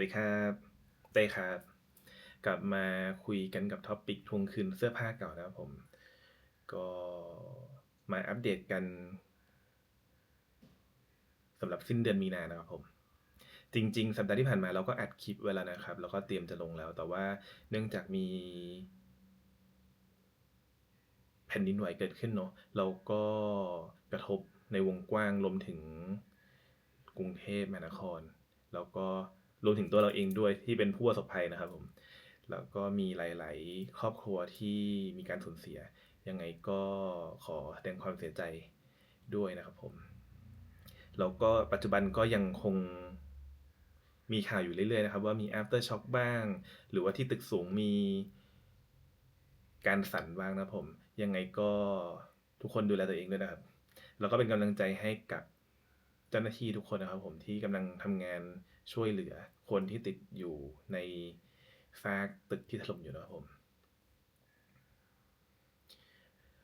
วัสดีครับเต้ครับ กลับมาคุยกันกับท็อปิกทวงคืนเสื้อผ้าเก่านะครับผม ก็มาอัปเดตกันสำหรับสิ้นเดือนมีนานะครับผม จริง ๆ สัปดาห์ที่ผ่านมาเราก็อัดคลิปไว้แล้วนะครับ แล้วก็เตรียมจะลงแล้ว แต่ว่าเนื่องจากมีแผ่นดินไหวเกิดขึ้นเนาะเราก็กระทบในวงกว้างรวมถึงกรุงเทพมหานคร แล้วก็ รวมถึงตัวเราเองด้วยที่เป็นผู้ประสบภัยนะครับผมแล้วก็มีหลาย ๆ ครอบครัวที่มีการสูญเสีย ยังไงก็ขอแสดงความเสียใจด้วยนะครับผมแล้วก็ปัจจุบันก็ยังคงมีข่าวอยู่เรื่อย ๆ นะครับ ว่ามี after shock บ้าง หรือว่าที่ตึกสูงมีการสั่นบ้างนะผม ยังไงก็ทุกคนดูแลตัวเองด้วยนะครับ แล้วก็เป็นกำลังใจให้กับเจ้าหน้าที่ทุกคนนะครับผมที่กำลังทำงาน ช่วยเหลือคนที่ติดอยู่ในซากตึกที่ถล่มอยู่นะครับผม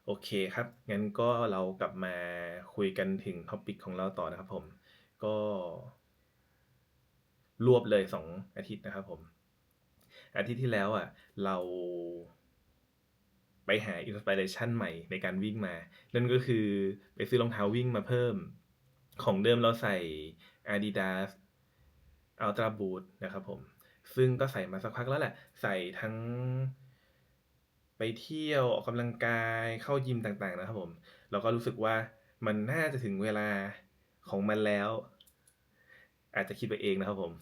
โอเคครับ งั้นก็เรากลับมาคุยกันถึงท็อปิกของเราต่อนะครับผม ก็ รวบเลย 2 อาทิตย์นะครับผม อาทิตย์ที่แล้วอะ เราไปหาอินสปิเรชันใหม่ในการวิ่งมา นั่นก็คือไปซื้อรองเท้าวิ่งมาเพิ่ม ของเดิมเราใส่ Adidas Ultra Boost นะครับผม ซึ่งก็ใส่มาสักพักแล้วแหละ ใส่ทั้ง ไปเที่ยวออกกำลังกายเข้ายิมต่างๆนะครับผม เราก็รู้สึกว่ามันน่าจะถึงเวลาของมันแล้ว อาจจะคิดไปเองนะครับผม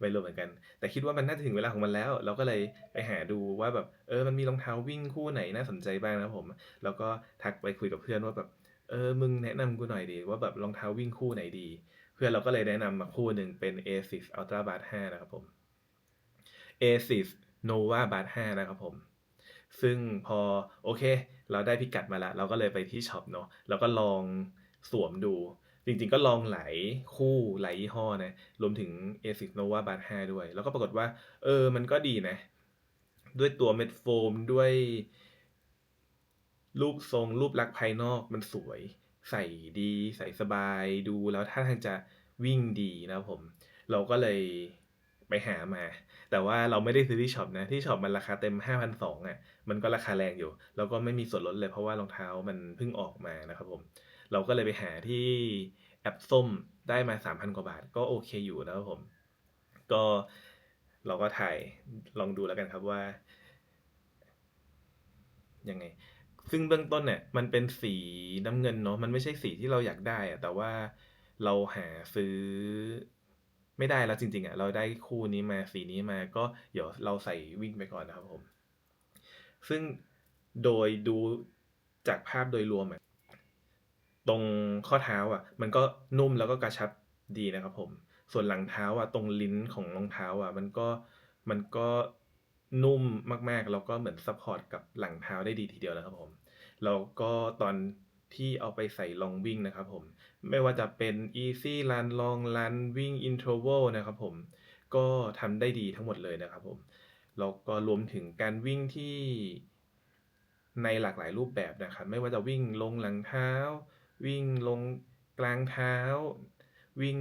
ไม่รู้เหมือนกัน แต่คิดว่ามันน่าจะถึงเวลาของมันแล้ว เราก็เลยไปหาดูว่าแบบ เออ มันมีรองเท้าวิ่งคู่ไหนน่าสนใจบ้างนะครับผม แล้วก็ทักไปคุยกับเพื่อนว่าแบบ เออ มึงแนะนำกูหน่อยดิว่าแบบรองเท้าวิ่งคู่ไหนดี เพื่อนเราก็เลยแนะนำมาคู่หนึ่งเป็น Asics Ultra Boost 5นะครับผม Asics Nova Boost 5นะครับผม ซึ่งพอโอเค เราได้พิกัดมาแล้ว เราก็เลยไปที่ช็อปเนาะแล้วก็ลองสวมดู จริงๆก็ลองหลายคู่หลายยี่ห้อนะ รวมถึง Asics Nova Boost 5ด้วย แล้วก็ปรากฏว่า เออ มันก็ดีนะ ด้วยตัวเม็ดโฟมด้วยรูปทรงรูปลักษณ์ภายนอกมันสวย ใส่ดีใส่สบายดูแล้วท่าทางจะวิ่งดีนะครับผม เราก็เลยไปหามา แต่ว่าเราไม่ได้ซื้อที่ช็อปนะที่ช็อปมันราคาเต็ม 5,200อะมันก็ราคาแรงอยู่ แล้วก็ไม่มีส่วนลดเลยเพราะว่ารองเท้ามันเพิ่งออกมานะครับผม เราก็เลยไปหาที่แอปส้มได้มา 3,000 กว่าบาท ก็โอเคอยู่นะครับผม ก็เราก็ถ่ายลองดูแล้วกันครับว่ายังไง ซึ่งเบื้องต้นเนี่ยมันเป็นสีน้ำเงินเนาะมันไม่ใช่สีที่เราอยากได้อะแต่ว่าเราหาซื้อไม่ได้แล้วจริงๆอะเราได้คู่นี้มาสีนี้มาก็เดี๋ยวเราใส่วิ่งไปก่อนนะครับผม ซึ่งโดยดูจากภาพโดยรวมอะตรงข้อเท้าอะมันก็นุ่มแล้วก็กระชับดีนะครับผม ส่วนหลังเท้าอะตรงลิ้นของรองเท้าอะมันก็มันก็ นุ่มมากๆ แล้วก็เหมือนซัปพอร์ตกับหลังเท้าได้ดีทีเดียวนะครับผม แล้วก็ตอนที่เอาไปใส่ลองวิ่งนะครับผม ไม่ว่าจะเป็น easy run long run วิ่ง interval นะครับผม ก็ทำได้ดีทั้งหมดเลยนะครับผม แล้วก็รวมถึงการวิ่งที่ในหลากหลายรูปแบบนะครับ ไม่ว่าจะวิ่งลงหลังเท้า วิ่งลงกลางเท้า วิ่ง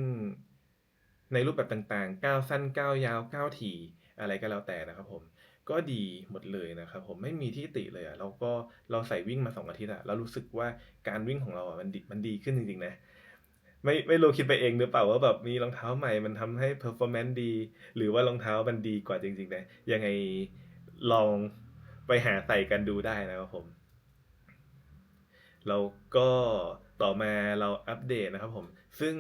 ในรูปแบบต่างๆ ก้าวสั้นก้าวยาวก้าวถี่อะไรก็แล้วแต่นะครับผม ก็ดีหมดเลยนะครับผมไม่มีที่ติเลยอะแล้วก็เราใส่วิ่งมา 2 อาทิตย์อะเรารู้สึกว่าการวิ่งของเราอะมันดีมันดีขึ้นจริงๆนะไม่ไม่รู้คิดไปเองหรือเปล่าว่าแบบมีรองเท้าใหม่มันทำให้ performance ดี หรือว่ารองเท้ามันดีกว่าจริงๆนะยังไงลองไปหาใส่กันดูได้นะครับผมแล้วก็ต่อมาเราอัปเดตนะครับผม ซึ่ง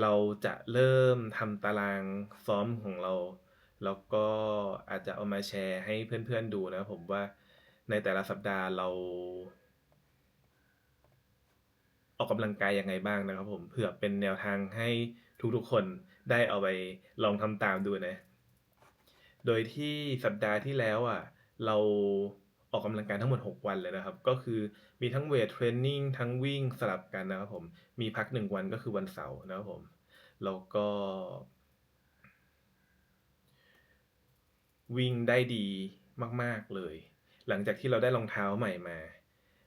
เราจะเริ่มทำตารางซ้อมของเรา แล้วก็อาจจะเอามาแชร์ให้เพื่อนๆดูนะครับผมว่าในแต่ละสัปดาห์เรา ออกกำลังกายยังไงบ้างนะครับผมเผื่อเป็นแนวทางให้ทุกๆคนได้เอาไปลองทำตามดูนะ โดยที่สัปดาห์ที่แล้วอะ เราออกกำลังกายทั้งหมด 6 วันเลยนะครับ ก็คือมีทั้งเวตเทรนนิ่งทั้งวิ่งสลับกันนะครับผม มีพัก 1 วันก็คือวันเสาร์นะครับผม แล้วก็ วิ่งได้ดีมาก ๆเลย หลังจากที่เราได้รองเท้าใหม่มา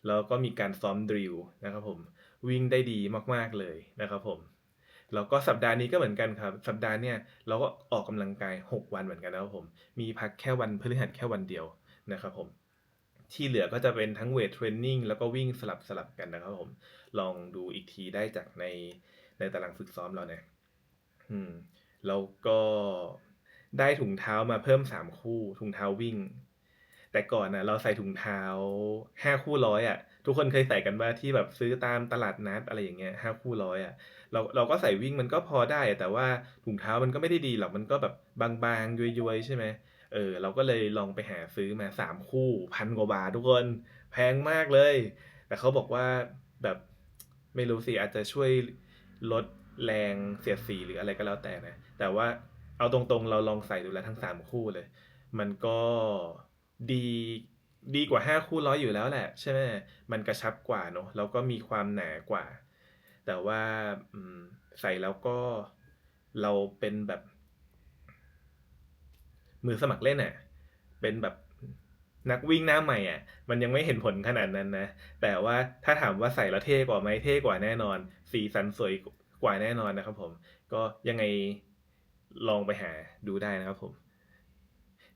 แล้วก็มีการซ้อมดริลนะครับผมวิ่งได้ดีมากๆเลยนะครับผมแล้วก็สัปดาห์นี้ก็เหมือนกันครับ สัปดาห์เนี่ยเราก็ออกกำลังกาย 6 วันเหมือนกันนะครับผม มีพักแค่วันพฤหัสแค่วันเดียวนะครับผม ที่เหลือก็จะเป็นทั้งเวทเทรนนิ่งแล้วก็วิ่งสลับสลับกันนะครับผม ลองดูอีกทีได้จากในในตารางฝึกซ้อมเราเนะอืม แล้วก็ ได้ถุงเท้ามาเพิ่ม3คู่ ถุงเท้าวิ่ง แต่ก่อนนะเราใส่ถุงเท้า5คู่ร้อยอะ ทุกคนเคยใส่กันว่าที่แบบซื้อตามตลาดนัดอะไรอย่างเงี้ยห้าคู่ร้อยอะเราเราก็ใส่วิ่งมันก็พอได้ แต่ว่าถุงเท้ามันก็ไม่ได้ดีหรอกมันก็แบบบางๆย้วยๆใช่ไหมเออเราก็เลยลองไปหาซื้อมา3คู่พันกว่าบาททุกคนแพงมากเลย แต่เขาบอกว่าแบบไม่รู้สิอาจจะช่วยลดแรงเสียดสีหรืออะไรก็แล้วแต่นะ แต่ว่า เอาตรงๆ เราลองใส่ดูแล้วทั้ง3คู่เลย มันก็ดีดีกว่า5คู่ร้อยอยู่แล้วแหละ ใช่ไหมมันกระชับกว่าเนอะแล้วก็มีความหนากว่า แต่ว่าใส่แล้วก็เราเป็นแบบ มือสมัครเล่นอะ เป็นแบบนักวิ่งหน้าใหม่อะ มันยังไม่เห็นผลขนาดนั้นนะ แต่ว่าถ้าถามว่าใส่แล้วเท่กว่าไหมเท่กว่าแน่นอน สีสันสวยกว่าแน่นอนนะครับผม ก็ยังไง ลองไปหาดูได้นะครับผม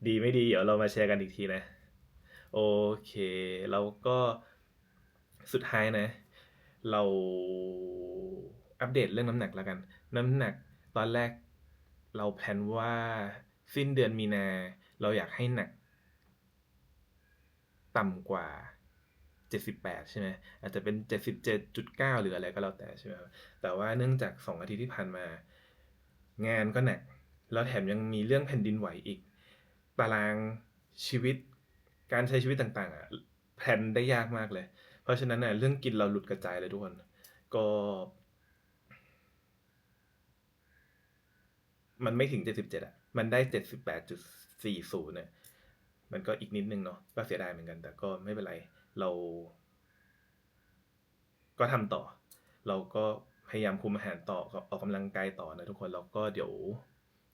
ดีไม่ดีเดี๋ยวเรามาแชร์กันอีกทีนะ โอเค แล้วก็สุดท้ายนะ เราอัปเดตเรื่องน้ำหนักแล้วกัน น้ำหนักตอนแรกเราแพลนว่าสิ้นเดือนมีนา เราอยากให้หนัก ต่ำกว่า 78 ใช่ไหมอาจจะเป็น 77.9 หรืออะไรก็แล้วแต่ใช่ไหมแต่ว่าเนื่องจาก 2 อาทิตย์ที่ผ่านมา งานก็หนัก แล้วแถมยังมีเรื่องแผ่นดินไหวอีก ตารางชีวิต การใช้ชีวิตต่างๆอะแพลนได้ยากมากเลย เพราะฉะนั้นน่ะเรื่องกินเราหลุดกระจายเลยทุกคน ก็ มันไม่ถึง77อะ มันได้78.40เนี่ยมันก็อีกนิดนึงเนาะก็เสียดายเหมือนกัน แต่ก็ไม่เป็นไร เรา ก็ทำต่อ เราก็ พยายามคุมอาหารต่อออกกำลังกายต่อนะทุกคนแล้วก็เดี๋ยว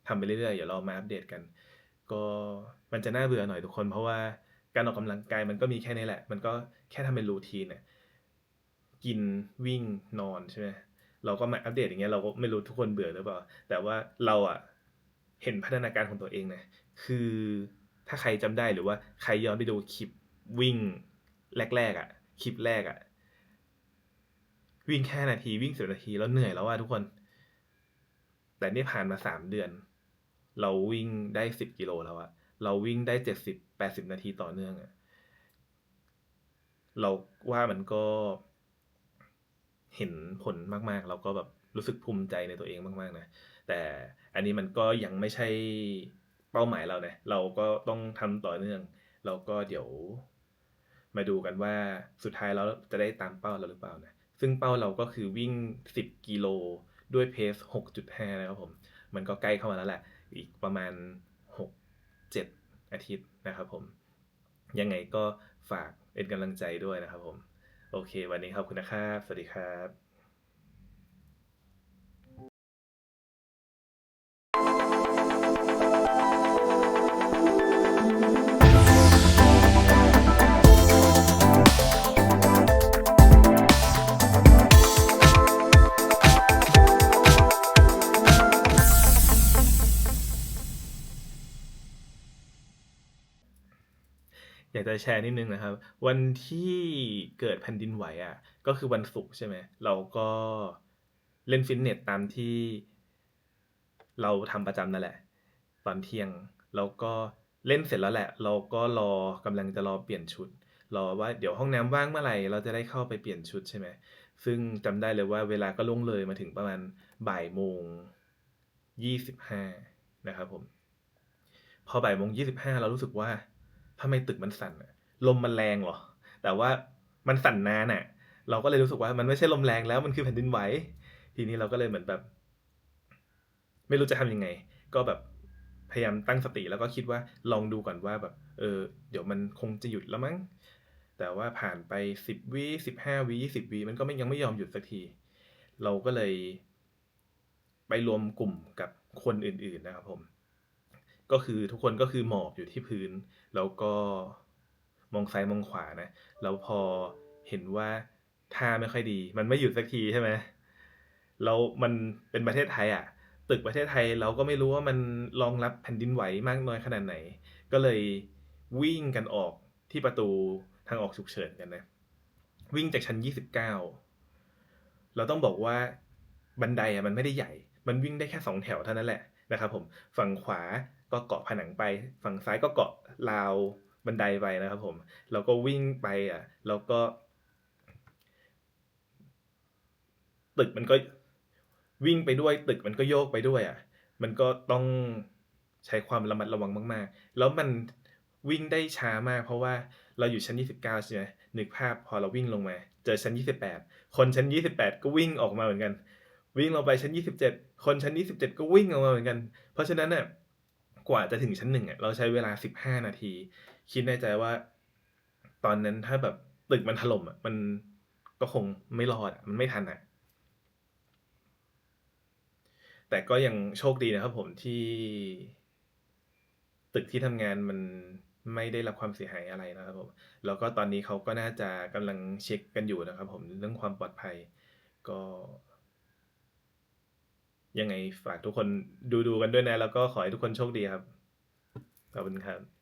ทำไปเรื่อยๆเดี๋ยวเรามาอัปเดตกัน ก็มันจะน่าเบื่อหน่อยทุกคน เพราะว่าการออกกำลังกายมันก็มีแค่นี้แหละ มันก็แค่ทำเป็นรูทีนเนี่ยกินวิ่งนอนใช่ไหมเราก็มาอัปเดตอย่างเงี้ยเราก็ไม่รู้ทุกคนเบื่อหรือเปล่า แต่ว่าเราอะเห็นพัฒนาการของตัวเองนะคือถ้าใครจำได้หรือว่าใครย้อนไปดูคลิปวิ่งแรกๆอะคลิปแรกอะ วิ่งแค่นาทีวิ่งสิบนาทีแล้วเหนื่อยแล้วว่าทุกคน แต่นี่ผ่านมาสามเดือน เราวิ่งได้สิบกิโลแล้วอะเราวิ่งได้เจ็ดสิบแปดสิบนาทีต่อเนื่องอะเราว่ามันก็เห็นผลมากๆ เราก็แบบรู้สึกภูมิใจในตัวเองมากๆนะแต่อันนี้มันก็ยังไม่ใช่เป้าหมายเราเนะเราก็ต้องทำต่อเนื่อง เราก็เดี๋ยวมาดูกันว่าสุดท้ายเราจะได้ตามเป้าเราหรือเปล่านะ ซึ่งเป้าเราก็คือวิ่ง 10 กิโลด้วยเพส 6.5 นะครับผม มันก็ใกล้เข้ามาแล้วแหละ อีกประมาณ 6-7 อาทิตย์นะครับผม ยังไงก็ฝากเป็นกำลังใจด้วยนะครับผม โอเค วันนี้ขอบคุณนะครับ สวัสดีครับ จะแชร์นิดนึงนะครับ วันที่เกิดแผ่นดินไหวอะ ก็คือวันศุกร์ใช่ไหม เราก็เล่นฟิตเนสตามที่เราทำประจำนั่นแหละ ตอนเที่ยงแล้วก็เล่นเสร็จแล้วแหละ เราก็รอกำลังจะรอเปลี่ยนชุด รอว่าเดี๋ยวห้องน้ำว่างเมื่อไหร่เราจะได้เข้าไปเปลี่ยนชุดใช่ไหมซึ่งจำได้เลยว่าเวลาก็ล่วงเลยมาถึงประมาณบ่ายโมงยี่สิบห้านะครับผม พอบ่ายโมงยี่สิบห้าเรารู้สึกว่า ทำไมตึกมันสั่นลมมันแรงเหรอ แต่ว่ามันสั่นนานอะเราก็เลยรู้สึกว่ามันไม่ใช่ลมแรงแล้วมันคือแผ่นดินไหว ทีนี้เราก็เลยเหมือนแบบ ไม่รู้จะทำยังไง ก็แบบพยายามตั้งสติแล้วก็คิดว่าลองดูก่อนว่าแบบ เออ เดี๋ยวมันคงจะหยุดแล้วมั้ง แต่ว่าผ่านไปสิบวิสิบห้าวิยี่สิบวิมันก็ไม่ยังไม่ยอมหยุดสักที เราก็เลย ไปรวมกลุ่มกับคนอื่น ๆนะครับผม ก็คือทุกคนก็คือหมอบอยู่ที่พื้น แล้วก็มองซ้ายมองขวานะ แล้วพอเห็นว่าท่าไม่ค่อยดี มันไม่หยุดสักทีใช่ไหมเรามันเป็นประเทศไทยอะตึกประเทศไทยเราก็ไม่รู้ว่ามันรองรับแผ่นดินไหวมากน้อยขนาดไหน ก็เลยวิ่งกันออกที่ประตูทางออกฉุกเฉินกันนะ วิ่งจากชั้น 29 เราต้องบอกว่าบันไดอะมันไม่ได้ใหญ่ มันวิ่งได้แค่สองแถวเท่านั้นแหละนะครับผม ฝั่งขวา ก็เกาะผนังไป ฝั่งซ้ายก็เกาะราวบันไดไปนะครับผมเราก็วิ่งไปอะแล้วก็ ตึกมันก็วิ่งไปด้วย ตึกมันก็โยกไปด้วยอะ มันก็ต้องใช้ความระมัดระวังมาก ๆ แล้วมันวิ่งได้ช้ามาก เพราะว่าเราอยู่ชั้น 29 ใช่ไหมนึกภาพพอเราวิ่งลงมา เจอชั้น 28 คนชั้น 28 ก็วิ่งออกมาเหมือนกัน วิ่งลงไปชั้น 27 คนชั้น 27 ก็วิ่งออกมาเหมือนกัน เพราะฉะนั้นน่ะ กว่าจะถึงชั้นหนึ่งอะเราใช้เวลา15นาที คิดในใจว่า ตอนนั้นถ้าแบบตึกมันถล่มอะ มันก็คงไม่รอดอะมันไม่ทันอะ แต่ก็ยังโชคดีนะครับผมที่ ตึกที่ทำงานมันไม่ได้รับความเสียหายอะไรนะครับผมแล้วก็ตอนนี้เขาก็น่าจะกำลังเช็คกันอยู่นะครับ ผมเรื่องความปลอดภัย ก็ ยังไงฝากทุกคนดูดูกันด้วยนะ แล้วก็ขอให้ทุกคนโชคดีครับ ขอบคุณครับ